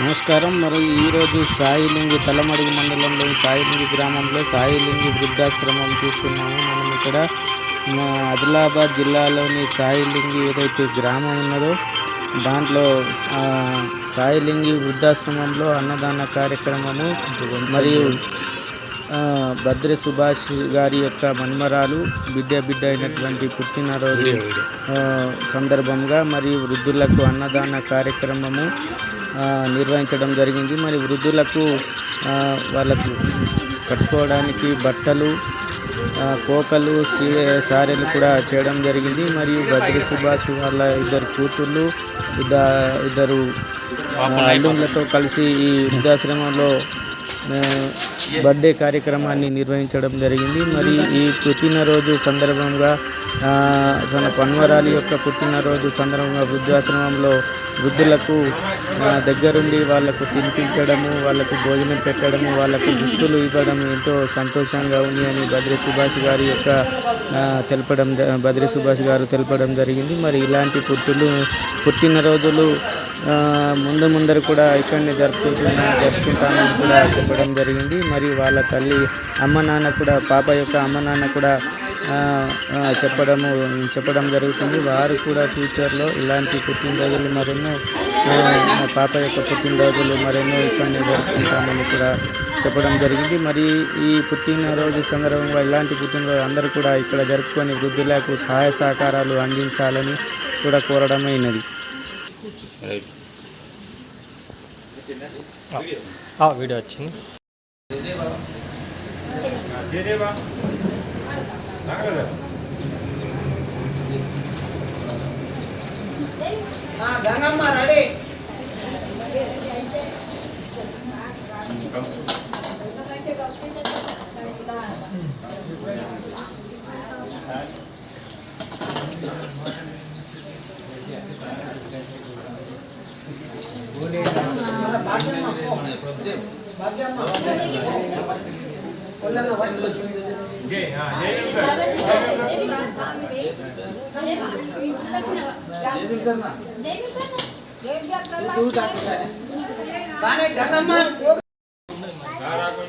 నమస్కారం. మరి ఈరోజు సాయిలింగి తలమడుగు మండలంలోని సాయిలింగి గ్రామంలో సాయిలింగి వృద్ధాశ్రమం చూస్తున్నాము. మనం ఇక్కడ మా ఆదిలాబాద్ జిల్లాలోని సాయిలింగి ఏదైతే గ్రామం ఉన్నదో దాంట్లో సాయిలింగి వృద్ధాశ్రమంలో అన్నదాన కార్యక్రమము మరియు భద్ర సుభాష్ గారి యొక్క మన్మరాలు బిడ్డ బిడ్డ అయినటువంటి పుట్టినరోజు సందర్భంగా మరియు వృద్ధులకు అన్నదాన కార్యక్రమము నిర్వహించడం జరిగింది. మరి వృద్ధులకు వాళ్ళకు కట్టుకోవడానికి బట్టలు కోకలు సారీలు సారెలు కూడా చేయడం జరిగింది. మరియు భద్రి సుభాష్ వాళ్ళ ఇద్దరు కూతుళ్ళు ఇద్ద- ఇద్దరు అల్లుళ్ళతో కలిసి ఈ వృద్ధాశ్రమంలో బర్త్డే కార్యక్రమాన్ని నిర్వహించడం జరిగింది. మరి ఈ పుట్టినరోజు సందర్భంగా తన పన్వరాలి యొక్క పుట్టినరోజు సందర్భంగా వృద్ధాశ్రమంలో వృద్ధులకు దగ్గరుండి వాళ్ళకు తినిపించడము వాళ్ళకు భోజనం పెట్టడము వాళ్ళకు దుస్తులు ఇవ్వడం ఎంతో సంతోషంగా ఉంది అని బద్రి సుభాష్ గారి యొక్క తెలపడం జ- బద్రి సుభాష్ గారు తెలపడం జరిగింది. మరి ఇలాంటి పుట్టులు పుట్టినరోజులు ముందు ముందర కూడా ఇక్కడనే జరుపుకుంటున్నా జరుపుకుంటామని కూడా చెప్పడం జరిగింది. మరియు వాళ్ళ తల్లి అమ్మ నాన్న కూడా పాప యొక్క అమ్మ నాన్న కూడా చెప్పడము చెప్పడం జరుగుతుంది. వారు కూడా ఫ్యూచర్లో ఇలాంటి పుట్టినరోజులు మరెన్నో మా పాప యొక్క పుట్టినరోజులు మరెన్నో ఇక్కడనే జరుపుకుంటామని కూడా చెప్పడం జరిగింది. మరి ఈ పుట్టినరోజు సందర్భంగా ఇలాంటి పుట్టినరోజు అందరూ కూడా ఇక్కడ జరుపుకొని వృద్ధులకు సహాయ సహకారాలు అందించాలని కూడా కోరడమైనది. వీడియో వచ్చింది. గంగమ్మ రెడీ.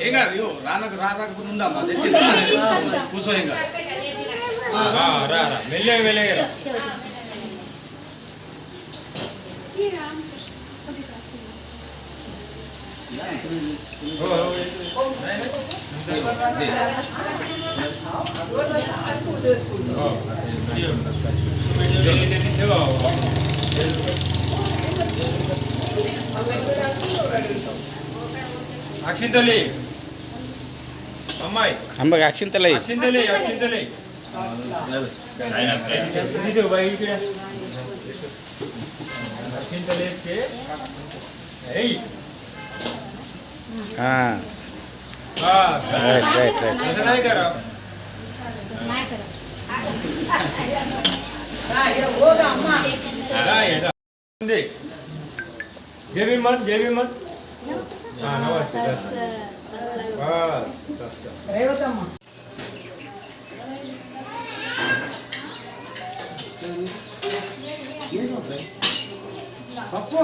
ఏం కాదు రానకు రాకపోతే ఉందమ్మా తెచ్చిస్తాను కూర్చో ఏం కాదు మెల్లగా మెల్లగా అక్షింతలి అమ్మాయి అంబకి అక్షింతలై అక్షింతలి అక్షింతలి ఇది బయట అక్షింతలి ఎత్తే ఏయ్ હા. Right right right. જેવી મન જેવી મન હા નવા છે બસ. રેવો તમા પપ્પો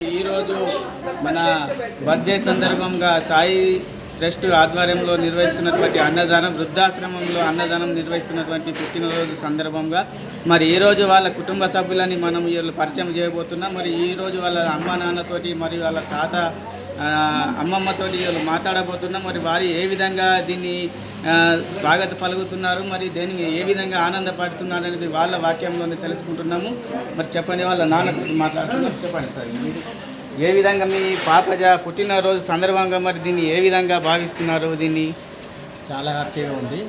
ఈరోజు మన బర్త్డే సందర్భంగా సాయి ట్రస్ట్ ఆధ్వర్యంలో నిర్వహిస్తున్నటువంటి అన్నదానం వృద్ధాశ్రమంలో అన్నదానం నిర్వహిస్తున్నటువంటి పుట్టినరోజు సందర్భంగా మరి ఈ రోజు వాళ్ళ కుటుంబ సభ్యులని మనం వీళ్ళు పరిచయం చేయబోతున్నాం. మరి ఈరోజు వాళ్ళ అమ్మ నాన్నతోటి మరియు వాళ్ళ తాత అమ్మమ్మతో వీళ్ళు మాట్లాడబోతున్నాం. మరి వారు ఏ విధంగా దీన్ని స్వాగత పలుకుతున్నారు? మరి దేనికి ఏ విధంగా ఆనందపడుతున్నారు అనేది వాళ్ళ వాక్యంలోనే తెలుసుకుంటున్నాము. మరి చెప్పండి వాళ్ళ నాన్నతో మాట్లాడుతున్నారు చెప్పండి సార్ మీరు ఏ విధంగా మీ పాపజ పుట్టినరోజు సందర్భంగా మరి దీన్ని ఏ విధంగా భావిస్తున్నారు దీన్ని? చాలా హ్యాపీగా ఉంది.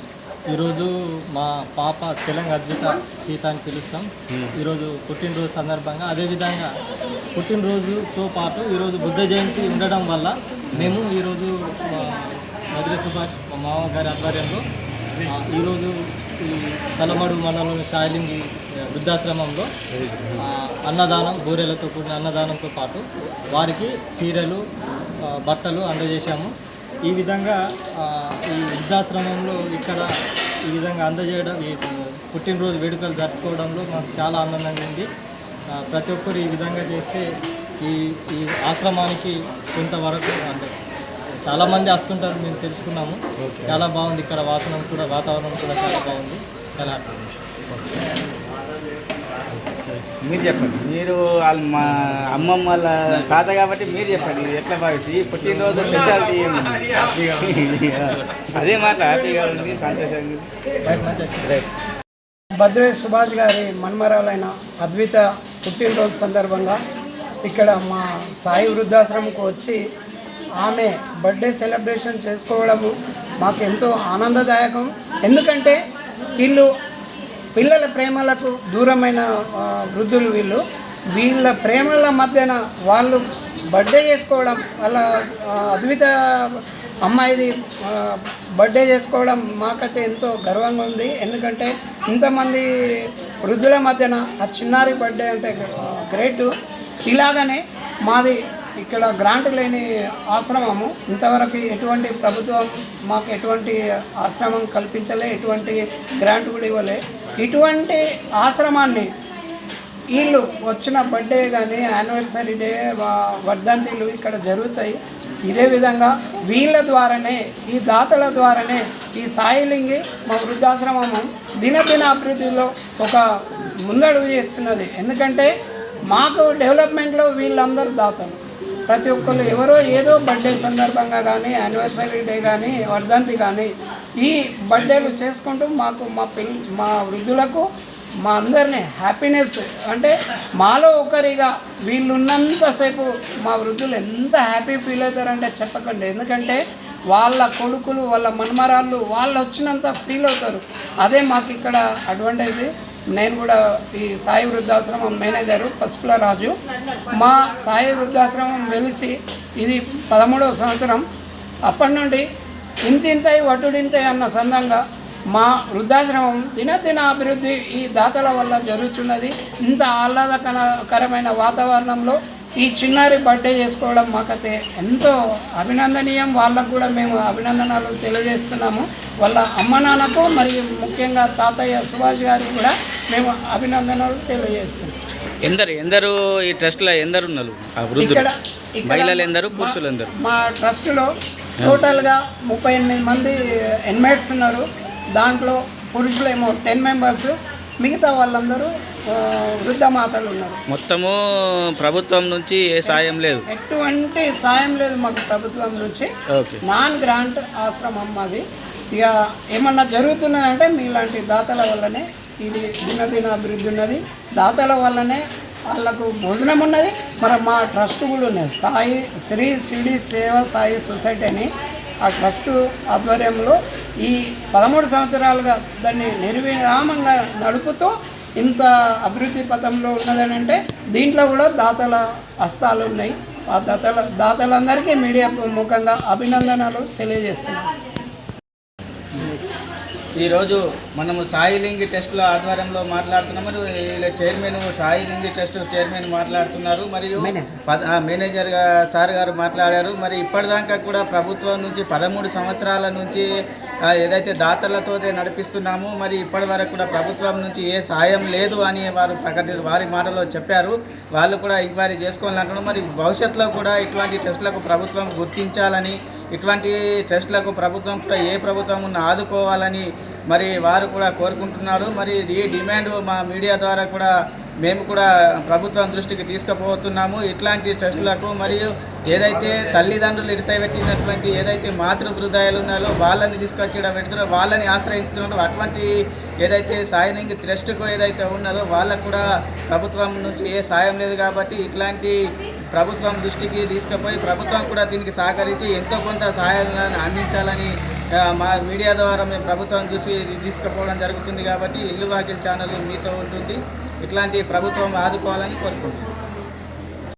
ఈరోజు మా పాప తెలంగాణ అద్భుత సీత అని పిలుస్తాం ఈరోజు పుట్టినరోజు సందర్భంగా అదేవిధంగా పుట్టినరోజుతో పాటు ఈరోజు బుద్ధ జయంతి ఉండడం వల్ల మేము ఈరోజు మధుర సుభాష్ మా మామ గారి ఆధ్వర్యంలో ఈరోజు ఈ తలమడు మండలంలోని షాయిలింగి వృద్ధాశ్రమంలో అన్నదానం బూరెలతో కూడిన అన్నదానంతో పాటు వారికి చీరలు బట్టలు అందజేశాము. ఈ విధంగా ఈ వృద్ధాశ్రమంలో ఇక్కడ ఈ విధంగా అందజేయడం ఈ పుట్టినరోజు వేడుకలు జరుపుకోవడంలో మాకు చాలా ఆనందంగా ఉంది. ప్రతి ఒక్కరు ఈ విధంగా చేస్తే ఈ ఈ ఆశ్రమానికి కొంతవరకు అంటే చాలామంది వస్తుంటారు మేము తెలుసుకున్నాము. చాలా బాగుంది ఇక్కడ వాసనం కూడా వాతావరణం కూడా చాలా బాగుంది. చాలా మీరు చెప్పండి. మీరు వాళ్ళ మా అమ్మమ్మ వాళ్ళ తాత కాబట్టి మీరు చెప్పండి. ఎట్లా భావించి పుట్టినరోజు స్పెషాలిటీ అదే మాట హ్యాపీగా ఉంది సంతోషంగా రైట్ భద్రే సుభాష్ గారి మన్మరాలైన అద్విత పుట్టినరోజు సందర్భంగా ఇక్కడ మా సాయి వృద్ధాశ్రమంకు వచ్చి ఆమె బర్త్డే సెలబ్రేషన్ చేసుకోవడము మాకు ఎంతో ఆనందదాయకం. ఎందుకంటే వీళ్ళు పిల్లల ప్రేమలకు దూరమైన వృద్ధులు వీళ్ళు. వీళ్ళ ప్రేమల మధ్యన వాళ్ళు బర్త్డే చేసుకోవడం వాళ్ళ అద్విత అమ్మాయిది బర్త్డే చేసుకోవడం మాకైతే ఎంతో గర్వంగా ఉంది. ఎందుకంటే ఇంతమంది వృద్ధుల మధ్యన ఆ చిన్నారి బర్త్డే అంటే గ్రేట్. ఇలాగనే మాది ఇక్కడ గ్రాంట్ లేని ఆశ్రమము. ఇంతవరకు ఎటువంటి ప్రభుత్వం మాకు ఎటువంటి ఆశ్రమం కల్పించలే ఎటువంటి గ్రాంట్ కూడా ఇవ్వలే. ఇటువంటి ఆశ్రమాన్ని వీళ్ళు వచ్చిన బర్త్డే కానీ యానివర్సరీ డే వర్ధంతిలు ఇక్కడ జరుగుతాయి. ఇదే విధంగా వీళ్ళ ద్వారానే ఈ దాతల ద్వారానే ఈ సాయిలింగి మా వృద్ధాశ్రమము దినదిన అభివృద్ధిలో ఒక ముందడుగు చేస్తున్నది ఎందుకంటే మాకు డెవలప్మెంట్లో వీళ్ళందరూ దాతలు. ప్రతి ఒక్కరు ఎవరో ఏదో బర్త్డే సందర్భంగా కానీ యానివర్సరీ డే కానీ వర్ధంతి కానీ ఈ బర్త్డేలు చేసుకుంటూ మాకు మా పిల్ మా వృద్ధులకు మా అందరినీ హ్యాపీనెస్ అంటే మాలో ఒకరిగా వీళ్ళున్నంతసేపు మా వృద్ధులు ఎంత హ్యాపీ ఫీల్ అవుతారంటే చెప్పకండి. ఎందుకంటే వాళ్ళ కొడుకులు వాళ్ళ మన్మరాళ్ళు వాళ్ళు వచ్చినంత ఫీల్ అవుతారు. అదే మాకు ఇక్కడ అడ్వాంటేజ్ నేను కూడా ఈ సాయి వృద్ధాశ్రమం మేనేజరు పసుపుల రాజు. మా సాయి వృద్ధాశ్రమం వెలిసి ఇది పదమూడవ సంవత్సరం. అప్పటి నుండి ఇంతింతై వటుడింతై అన్న సందంగా మా వృద్ధాశ్రమం దినదిన అభివృద్ధి ఈ దాతల వల్ల జరుగుతున్నది ఇంత ఆహ్లాదకరమైన వాతావరణంలో ఈ చిన్నారి బర్త్డే చేసుకోవడం మాకైతే ఎంతో అభినందనీయం. వాళ్ళకు కూడా మేము అభినందనలు తెలియజేస్తున్నాము. వాళ్ళ అమ్మ నాన్నకు మరియు ముఖ్యంగా తాతయ్య సుభాష్ గారికి కూడా మేము అభినందనలు తెలియజేస్తున్నాం ఎందరు ఎందరు ఈ ట్రస్ట్లో ఎందరు ఉన్నారు ఇక్కడ మహిళలు ఎందరు పురుషులు ఎందరు? మా ట్రస్ట్లో టోటల్గా ముప్పై ఎనిమిది మంది ఎన్మేట్స్ ఉన్నారు. దాంట్లో పురుషులేమో టెన్ మెంబర్స్ మిగతా వాళ్ళందరూ వృద్ధ మాతలు ఉన్నారు. మొత్తము ప్రభుత్వం నుంచి ఏ సాయం లేదు? ఎటువంటి సాయం లేదు మాకు ప్రభుత్వం నుంచి. నాన్ గ్రాంట్ ఆశ్రమం మాది. ఇక ఏమన్నా జరుగుతున్నదంటే మీలాంటి దాతల వల్లనే ఇది దినదిన అభివృద్ధి ఉన్నది. దాతల వల్లనే వాళ్ళకు భోజనం ఉన్నది. మరి మా ట్రస్ట్ కూడా ఉన్నది. సాయి శ్రీ సిడి సేవ సాయి సొసైటీ అని ఆ ట్రస్ట్ ఆధ్వర్యంలో ఈ పదమూడు సంవత్సరాలుగా దాన్ని నిర్విరామంగా నడుపుతూ ఇంత అభివృద్ధి పథంలో ఉన్నదని అంటే దీంట్లో కూడా దాతల హస్తాలు ఉన్నాయి. ఆ దాతల దాతలందరికీ మీడియా ముఖంగా అభినందనలు తెలియజేస్తున్నాను. ఈరోజు మనము సాయిలింగి టెస్ట్ల ఆధ్వర్యంలో మాట్లాడుతున్నాం మరి వీళ్ళ చైర్మన్ సాయిలింగి టెస్ట్ చైర్మన్ మాట్లాడుతున్నారు. మరియు మేనేజర్ సార్ గారు మాట్లాడారు. మరి ఇప్పటిదాకా కూడా ప్రభుత్వం నుంచి పదమూడు సంవత్సరాల నుంచి ఏదైతే దాతలతో నడిపిస్తున్నాము మరి ఇప్పటి వరకు కూడా ప్రభుత్వం నుంచి ఏ సాయం లేదు అని వారు ప్రకటి వారి మాటలో చెప్పారు. వాళ్ళు కూడా ఎంక్వైరీ చేసుకోవాలంటున్నారు మరి భవిష్యత్తులో కూడా ఇటువంటి టెస్టులకు ప్రభుత్వం గుర్తించాలని ఇటువంటి ట్రస్టులకు ప్రభుత్వం కూడా ఏ ప్రభుత్వం ఉన్న ఆదుకోవాలని మరి వారు కూడా కోరుకుంటున్నారు. మరి ఈ డిమాండ్ మా మీడియా ద్వారా కూడా మేము కూడా ప్రభుత్వం దృష్టికి తీసుకుపోతున్నాము. ఇట్లాంటి ట్రస్టులకు మరియు ఏదైతే తల్లిదండ్రులు ఇడిసైపెట్టినటువంటి ఏదైతే మాతృ హృదయాలు ఉన్నారో వాళ్ళని తీసుకొచ్చేయడం పెడుతున్నారో వాళ్ళని ఆశ్రయిస్తున్నారో అటువంటి ఏదైతే సాయనింగ్ ట్రస్ట్కు ఏదైతే ఉన్నదో వాళ్ళకు కూడా ప్రభుత్వం నుంచి ఏ సాయం లేదు కాబట్టి ఇట్లాంటి ప్రభుత్వం దృష్టికి తీసుకుపోయి ప్రభుత్వం కూడా దీనికి సహకరించి ఎంతో కొంత సహాయాలను అందించాలని మా మీడియా ద్వారా మేము ప్రభుత్వం చూసి తీసుకుపోవడం జరుగుతుంది కాబట్టి ఇల్లు వాకిల్ ఛానల్ మీతో ఉంటుంది. ఇట్లాంటి ప్రభుత్వం ఆదుకోవాలని కోరుకుంటున్నాం.